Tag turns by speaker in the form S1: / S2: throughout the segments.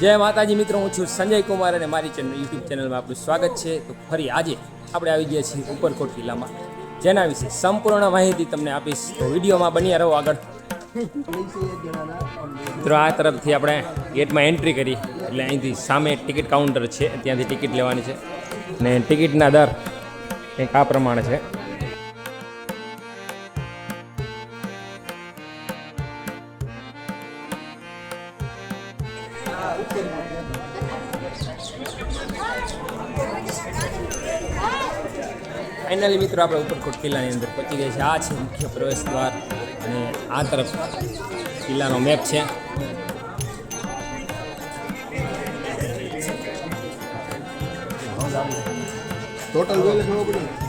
S1: જય માતાજી મિત્રો, હું છું સંજય કુમાર અને મારી ચેનલ યુટ્યુબ ચેનલમાં આપણું સ્વાગત છે. તો ફરી આજે આપણે આવી ગયા છીએ ઉપરકોટ કિલ્લામાં, જેના વિશે સંપૂર્ણ માહિતી તમને આપીશ. તો વિડીયોમાં બન્યા રહો આગળ. મિત્રો, આ તરફથી આપણે ગેટમાં એન્ટ્રી કરી, એટલે અહીંથી સામે ટિકિટ કાઉન્ટર છે, ત્યાંથી ટિકિટ લેવાની છે. અને ટિકિટના દર કંઈક આ પ્રમાણે છે. ફાઇનલી મિત્રો આપણે ઉપરકોટ કિલ્લાની અંદર પહોંચી ગયા છે. આ છે મુખ્ય પ્રવેશ દ્વાર અને આ તરફ કિલ્લાનો મેપ છે.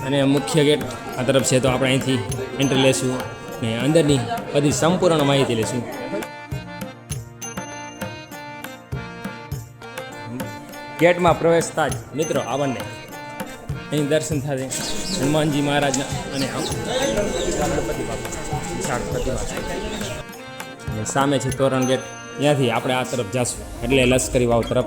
S1: અને મુખ્ય ગેટ આ તરફ છે તો આપણે અહીંથી એન્ટ્રી લેશું અને અંદરની બધી સંપૂર્ણ માહિતી લેશું ગેટમાં પ્રવેશતા જ મિત્રો આપણને અહીં દર્શન થશે હનુમાનજી મહારાજના અને સામે છે તોરણ ગેટ. ત્યાંથી આપણે આ તરફ જશું. એટલે લશ્કરી વાવ તરફ.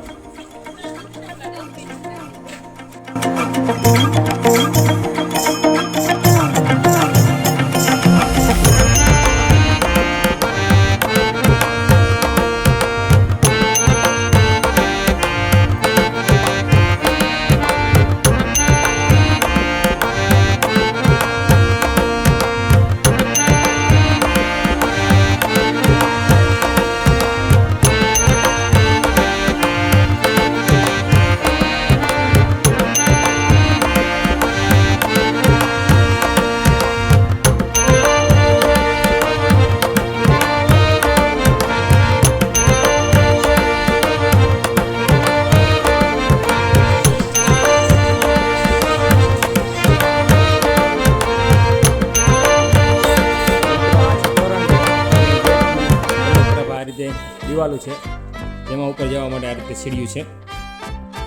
S1: ઉપર જવા માટે આ રીતે સીડીયું છે,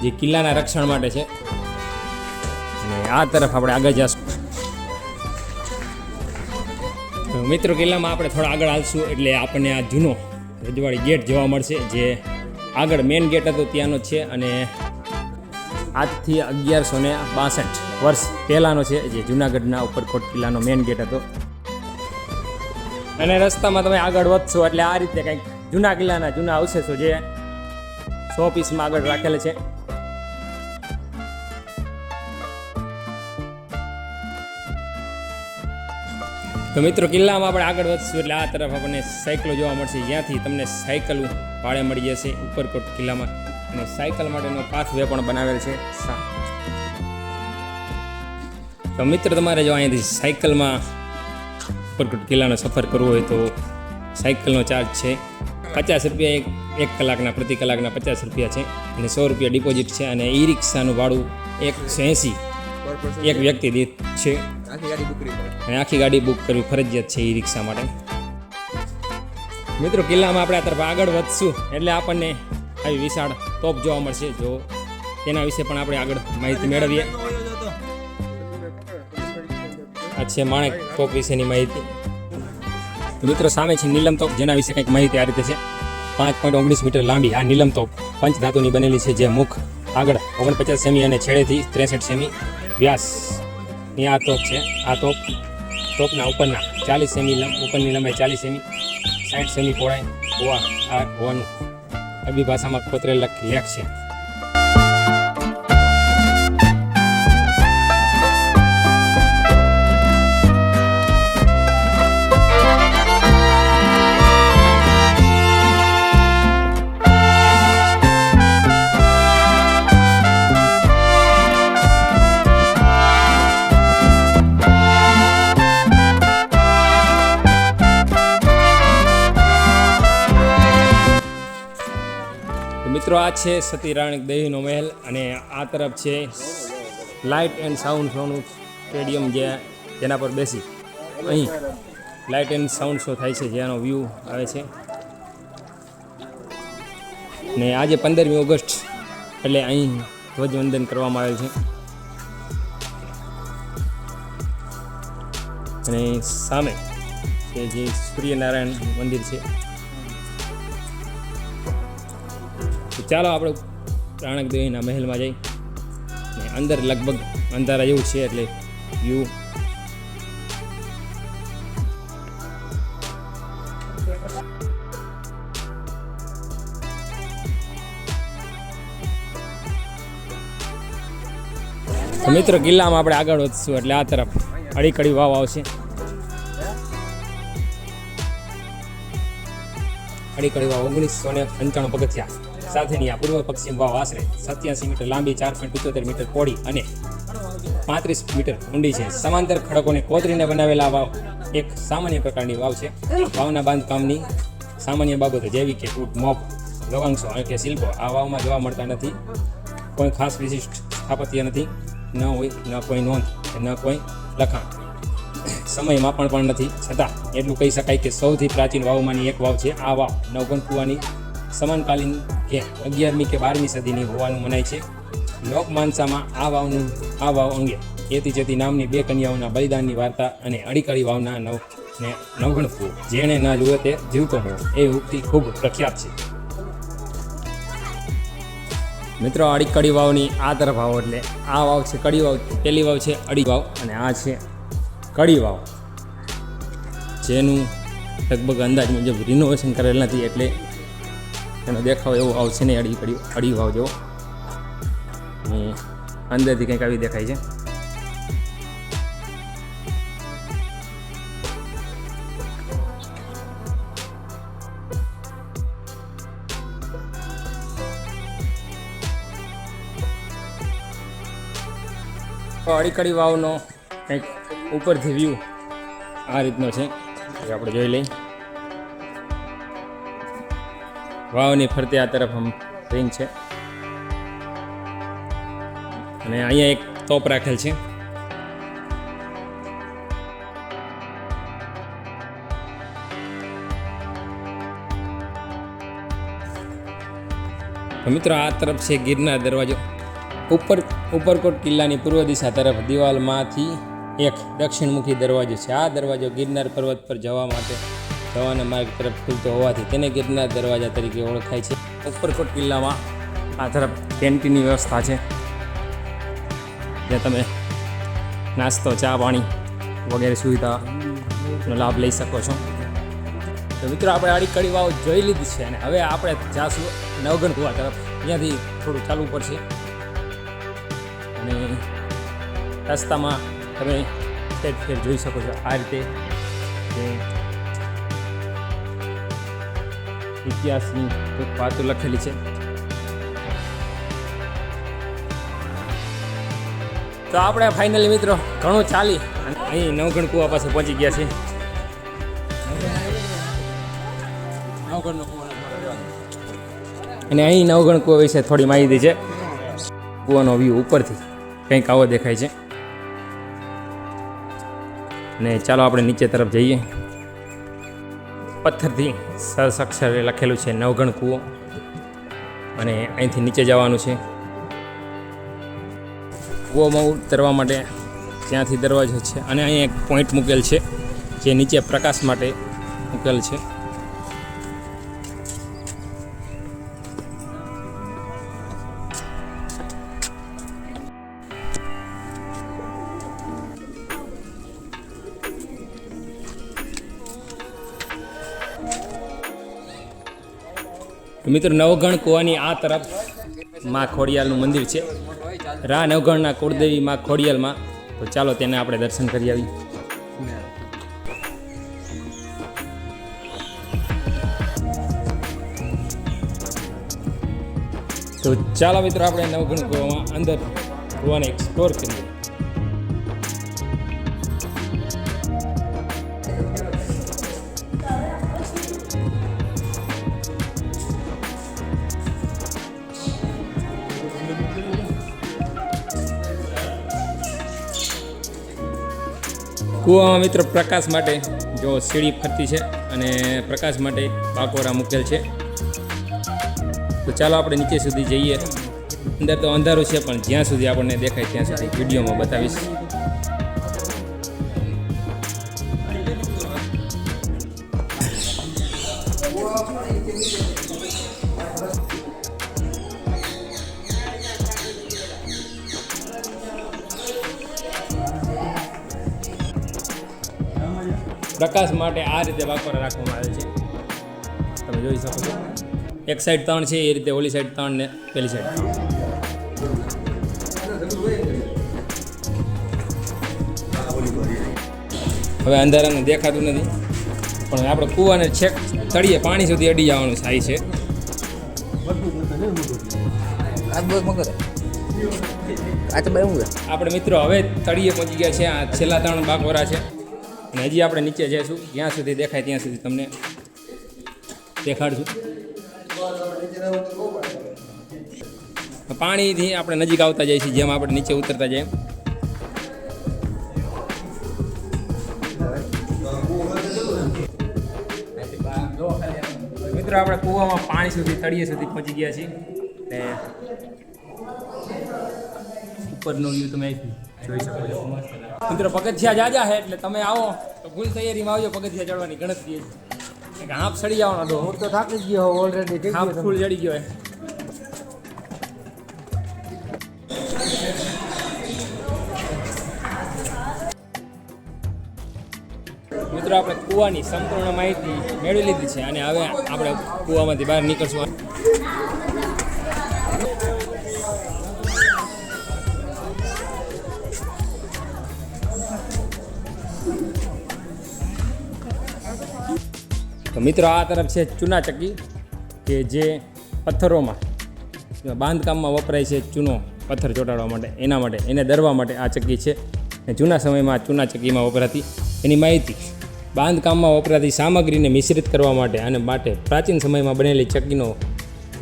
S1: જે કિલ્લાના રક્ષણ માટે છે. અને આ તરફ આપણે આગળ જશું. મિત્રો, કિલ્લામાં આપણે થોડા આગળ હાલશું, એટલે આપણને આ જૂનો રજવાડી ગેટ જોવા મળશે, જે આગળ મેઇન ગેટ હતો, ત્યાંનો છે, અને આજથી અગિયારસો ને બાસઠ વર્ષ પહેલાંનો છે, જે જૂનાગઢના ઉપરકોટ કિલ્લાનો મેઇન ગેટ હતો. અને રસ્તામાં તમે આગળ વધશો, એટલે આ રીતે કંઈક જૂના કિલ્લાના જૂના અવશેષો જે સો પીસમાં આગળ રાખેલ છે. તો મિત્રો, કિલ્લામાં આપણે આગળ વધશું એટલે આ તરફ આપણને સાયકલો જોવા મળશે. જ્યાંથી તમને સાયકલ ભાડે મળી જશે ઉપરકોટ કિલ્લામાં. અને સાયકલ માટેનો પાથવે પણ બનાવેલ છે. તો મિત્ર, તમારે જો અહીંયાથી સાયકલમાં ઉપરકોટ કિલ્લાનો સફર કરવો હોય તો સાયકલનો ચાર્જ છે પચાસ રૂપિયા એક એક કલાકના પ્રતિ કલાકના પચાસ રૂપિયા છે. અને સો રૂપિયા ડિપોઝિટ છે અને ઈ રિક્ષાનું ભાડું એકસો એંસી એક વ્યક્તિ દીઠ છે. અને આખી ગાડી બુક કરવી ફરજિયાત છે ઈ રિક્ષા માટે. મિત્રો કિલ્લામાં આપણે આ તરફ આગળ વધશું એટલે આપણને આવી વિશાળ તોપ જોવા મળશે. જો તેના વિશે પણ આપણે આગળ માહિતી મેળવીએ. આ છે માણેક તોપ વિશેની માહિતી. મિત્રો, સામે છે નીલમ તોપ. જેના વિશે કંઈક માહિતી આ રીતે છે. પાંચ પોઈન્ટ ઓગણીસ મીટર લાંબી આ નીલમ તોપ પંચ ધાતુની બનેલી છે જે મુખ, આગળ ઓગણપચાસ સેમી અને છેડેથી ત્રેસઠ સેમી વ્યાસની આ તોપ છે. આ તોપ ટોપના ઉપરના ચાલીસ સેમી ઉપરની લંબાઈ ચાલીસ સેમી સાઠ સેમી પહોળાઈ હોવા આ હોવાનું અરબી ભાષામાં કોતરેલ લેખ છે. આ છે સતીરાણી દેવીનો મહેલ અને આ તરફ છે લાઇટ એન્ડ સાઉન્ડ શોનું સ્ટેડિયમ જે જેના પર બેસી. અહીં લાઇટ એન્ડ સાઉન્ડ શો થાય છે જેનો વ્યૂ આવે છે. ને આજે પંદરમી ઓગસ્ટ એટલે અહીં ધ્વજવંદન કરવામાં આવેલ છે. અને સામે કે જે સૂર્યનારાયણ મંદિર છે તો ચાલો આપણે પ્રાણક દેવીના મહેલમાં જઈ. અંદર લગભગ અંધારા જેવું છે એટલે વ્યૂ મિત્રો, કિલ્લામાં આપણે આગળ વધશું એટલે આ તરફ અડીકડી વાવ આવશે. અડીકડી વાવ ઓગણીસો ને પંચાણું પગથિયા. સાથેની આ પૂર્વ પશ્ચિમ વાવ આશરે સત્યાસી મીટર લાંબી, ચાર પોઈન્ટ પિત્તોતેર મીટર પહોળી અને પાંત્રીસ મીટર ઊંડી છે. સમાંતર ખડકોને કોતરીને બનાવેલા વાવ એક સામાન્ય પ્રકારની વાવ છે. વાવના બાંધકામની સામાન્ય બાબતો જેવી કે ફૂટ મોપ લવાંશો કે શિલ્પો આ વાવમાં જોવા મળતા નથી. કોઈ ખાસ વિશિષ્ટ સ્થાપત્ય નથી. ન હોય, ન કોઈ નોંધ, ન કોઈ લખાણ. સમયમાં પણ પણ નથી. છતાં એટલું કહી શકાય કે સૌથી પ્રાચીન વાવમાંની એક વાવ છે. આ વાવ નવગણ કુવાની સમાનકાલીન કે અગિયારમી કે બારમી સદીની હોવાનું મનાય છે. લોકમાનસામાં આ વાવનું, આ વાવ અંગે એતી જતી નામની બે કન્યાઓના બલિદાનની વાર્તા અને અડીકડી વાવના નવ, ને નવગણ જેણે ના જુએ તે જીવતો હોય એ ઉક્તિ ખૂબ પ્રખ્યાત છે. મિત્રો અડી કડી વાવની આ તરફ આવો એટલે આ વાવ છે કડી વાવ, પેલી વાવ છે અડી વાવ અને આ છે કડી વાવ. જેનું લગભગ અંદાજ મુજબ રિનોવેશન કરેલ નથી એટલે એનો દેખાવ એવો આવશે નહીં અડી કડી અડી વાવ જેવો. અંદરથી કંઈક આવી દેખાય છે. અડીકડી વાવનો કંઈક ઉપરથી વ્યૂ આ રીતનો છે. આપણે જોઈ લઈ વાવની ફરતે આ તરફ આમ રિંગ છે. અને અહીંયા એક તોપ રાખેલ છે. મિત્રો આ તરફ છે ગિરનાર દરવાજો. ઉપર, ઉપરકોટ કિલ્લાની પૂર્વ દિશા તરફ દિવાલમાંથી એક દક્ષિણમુખી દરવાજો છે. આ દરવાજો ગિરનાર પર્વત પર જવા માટે જવાના માર્ગ તરફ ખુલતો હોવાથી તેને ગિરનાર દરવાજા તરીકે ઓળખાય છે. ઉપરકોટ કિલ્લામાં આ તરફ કેન્ટીનની વ્યવસ્થા છે. જ્યાં તમે નાસ્તો, ચા, પાણી વગેરે સુવિધાનો લાભ લઈ શકો છો. તો મિત્રો, આપણે આડી કડી વાવ જોઈ લીધી છે અને હવે આપણે જાશું નવગણ કુવા તરફ. અહીંયાથી થોડું ચાલવું પડશે. અને રસ્તામાં તમે ફેર ફેર જોઈ શકો છો આ રીતે. ઇતિહાસની કંઈક વાતો લખેલી છે. તો આપણે ફાઇનલી મિત્રો ઘણું ચાલી અને અહીં નવગણ કુવા પાસે પહોંચી ગયા છે અને અહીં નવગણ કુવા વિશે થોડી માહિતી છે. કૂવાનો વ્યૂ ઉપરથી કંઈક આવો દેખાય છે. ને ચાલો આપણે નીચે તરફ જઈએ. પથ્થરથી સરસ અક્ષરે લખેલું છે નવગણ કૂવો અને અહીંથી નીચે જવાનું છે. કૂવામાં ઉતરવા માટે ત્યાંથી દરવાજો છે. અને અહીં એક પોઈન્ટ મૂકેલ છે, જે નીચે પ્રકાશ માટે મૂકેલ છે. મિત્રો, નવગણ કુવાની આ તરફમાં ખોડિયાલનું મંદિર છે. રા નવગણના કુળદેવી માં ખોડિયાલમાં. તો ચાલો તેને આપણે દર્શન કરી આવી તો ચાલો મિત્રો, આપણે નવગણ કુવામાં અંદર કુવાને એક્સપ્લોર કરીએ. કૂવામાં મિત્ર પ્રકાશ માટે જો સીડી ફરતી છે અને પ્રકાશ માટે પાકોરા મૂકેલ છે. તો ચાલો આપણે નીચે સુધી જઈએ. અંદર તો અંધારું છે, પણ જ્યાં સુધી આપણને દેખાય ત્યાં સુધી વિડીયોમાં બતાવીશ. પ્રકાશ માટે આ રીતે વાકોરા રાખવામાં આવે છે. તમે જોઈ શકો છો. એક સાઈડ ત્રણ છે એ રીતે ઓલી સાઈડ ત્રણ ને પેલી સાઈડ હવે અંધારાનું દેખાતું નથી પણ આપણે કૂવાને છેક તળીએ પાણી સુધી અડી જવાનું થાય છે. આપણે મિત્રો હવે તળીએ પહોંચી ગયા છે આ છેલ્લા ત્રણ બાકોરા છે. અને હજી આપણે નીચે જઈશું. જ્યાં સુધી દેખાય ત્યાં સુધી તમને દેખાડશું. પાણીથી આપણે નજીક આવતા જઈએ છીએ, જેમ આપણે નીચે ઉતરતા જઈએ. મિત્રો, આપણે કૂવામાં પાણી સુધી, તળિયે સુધી પહોંચી ગયા છીએ. ને ઉપરનો વ્યૂ તમે અહીંથી જોઈ શકો છો. મિત્રો પગથિયા જાજા છે એટલે તમે આવો તો ફૂલ તૈયારીમાં આવજો પગથિયા ચડવાની ગણતરી હાફ સડી જવાનો ડો
S2: હું તો થાકી ગયો ઓલરેડી
S1: હાંફ ફૂલ ચડી ગયો મિત્રો આપણે કૂવાની સંપૂર્ણ માહિતી મેળવી લીધી છે અને હવે આપણે કૂવામાંથી બહાર નીકળશું. મિત્રો આ તરફ છે ચૂના ચક્કી, કે જે પથ્થરોમાં બાંધકામમાં વપરાય છે ચૂનો પથ્થર ચોંટાડવા માટે, એના માટે, એને દરવા માટે આ ચક્કી છે. જૂના સમયમાં ચૂના ચક્કીમાં વપરાતી, એની માહિતી બાંધકામમાં વપરાતી સામગ્રીને મિશ્રિત કરવા માટે અને માટે પ્રાચીન સમયમાં બનેલી ચક્કીનો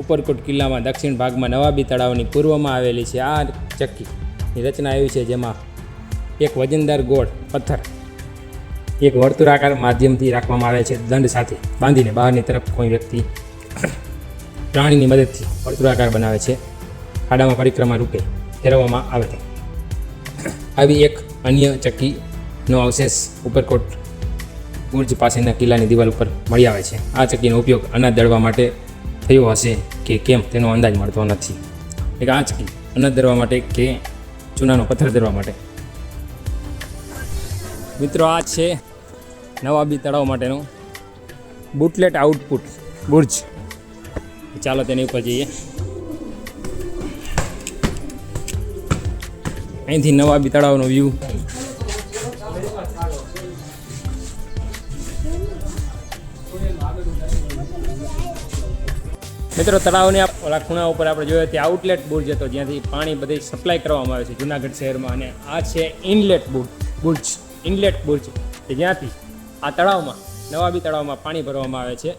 S1: ઉપરકોટ કિલ્લામાં દક્ષિણ ભાગમાં નવાબી તળાવની પૂર્વમાં આવેલી છે આ ચક્કીની રચના એવી છે જેમાં એક વજનદાર ગોળ પથ્થર એક વર્તુળાકાર માધ્યમથી રાખવામાં આવે છે દંડ સાથે બાંધીને બહારની તરફ કોઈ વ્યક્તિ પ્રાણીની મદદથી વર્તુળાકાર બનાવે છે. ખાડામાં પરિક્રમા રૂપે ફેરવવામાં આવે છે. આવી એક અન્ય ચક્કીનો અવશેષ ઉપરકોટ બુર્જ પાસેના કિલ્લાની દિવાલ ઉપર મળી આવે છે. આ ચક્કીનો ઉપયોગ અનાજ દળવા માટે થયો હશે કે કેમ તેનો અંદાજ મળતો નથી. એટલે આ ચક્કી અનાજ દળવા માટે કે ચૂનાનો પથ્થર દળવા માટે? મિત્રો, આ છે નવાબી તળાવ માટેનું બુટલેટ આઉટપુટ, બુર્જ. ચાલો તેની ઉપર જઈએ. અહીંથી નવાબી તળાવનો વ્યૂ મિત્રો, તળાવની ઓલા ખૂણા ઉપર આપણે જોઈએ ત્યાં આઉટલેટ બુર્જ હતો, જ્યાંથી પાણી બધી સપ્લાય કરવામાં આવે છે જુનાગઢ શહેરમાં. અને આ છે ઇનલેટ બુર્જ બુર્જ, ઇનલેટ બુર્જ. કે જ્યાંથી આ તળાવમાં, નવાબી તળાવમાં પાણી ભરવામાં આવે છે.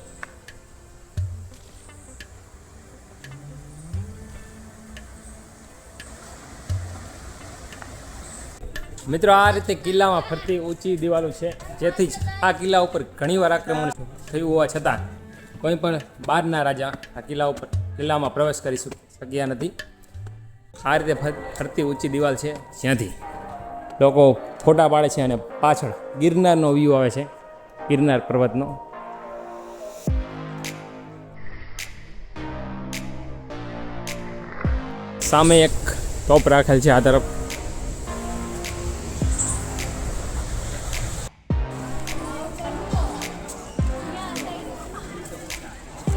S1: મિત્રો, આ રીતે કિલ્લામાં ફરતી ઊંચી દિવાલો છે, જેથી જ આ કિલ્લા ઉપર ઘણીવાર આક્રમણ થયું હોવા છતાં કોઈ પણ બહારના રાજા આ કિલ્લા ઉપર કિલ્લામાં પ્રવેશ કરી શક- શક્યા નથી. આ રીતે ફરતી ઊંચી દિવાલ છે જ્યાંથી લોકો ફોટા પાડે છે અને પાછળ ગિરનારનો વ્યૂ આવે છે, ગિરનાર પર્વતનો. સામે એક ટોપ રાખેલ છે આ તરફ.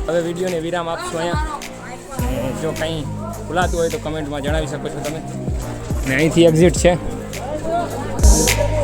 S1: હવે વિડીયોને વિરામ આપશો અહીંયા. જો કંઈ ભૂલાતું હોય તો કમેન્ટમાં જણાવી શકો છો તમે. અને અહીંથી એક્ઝિટ છે. us.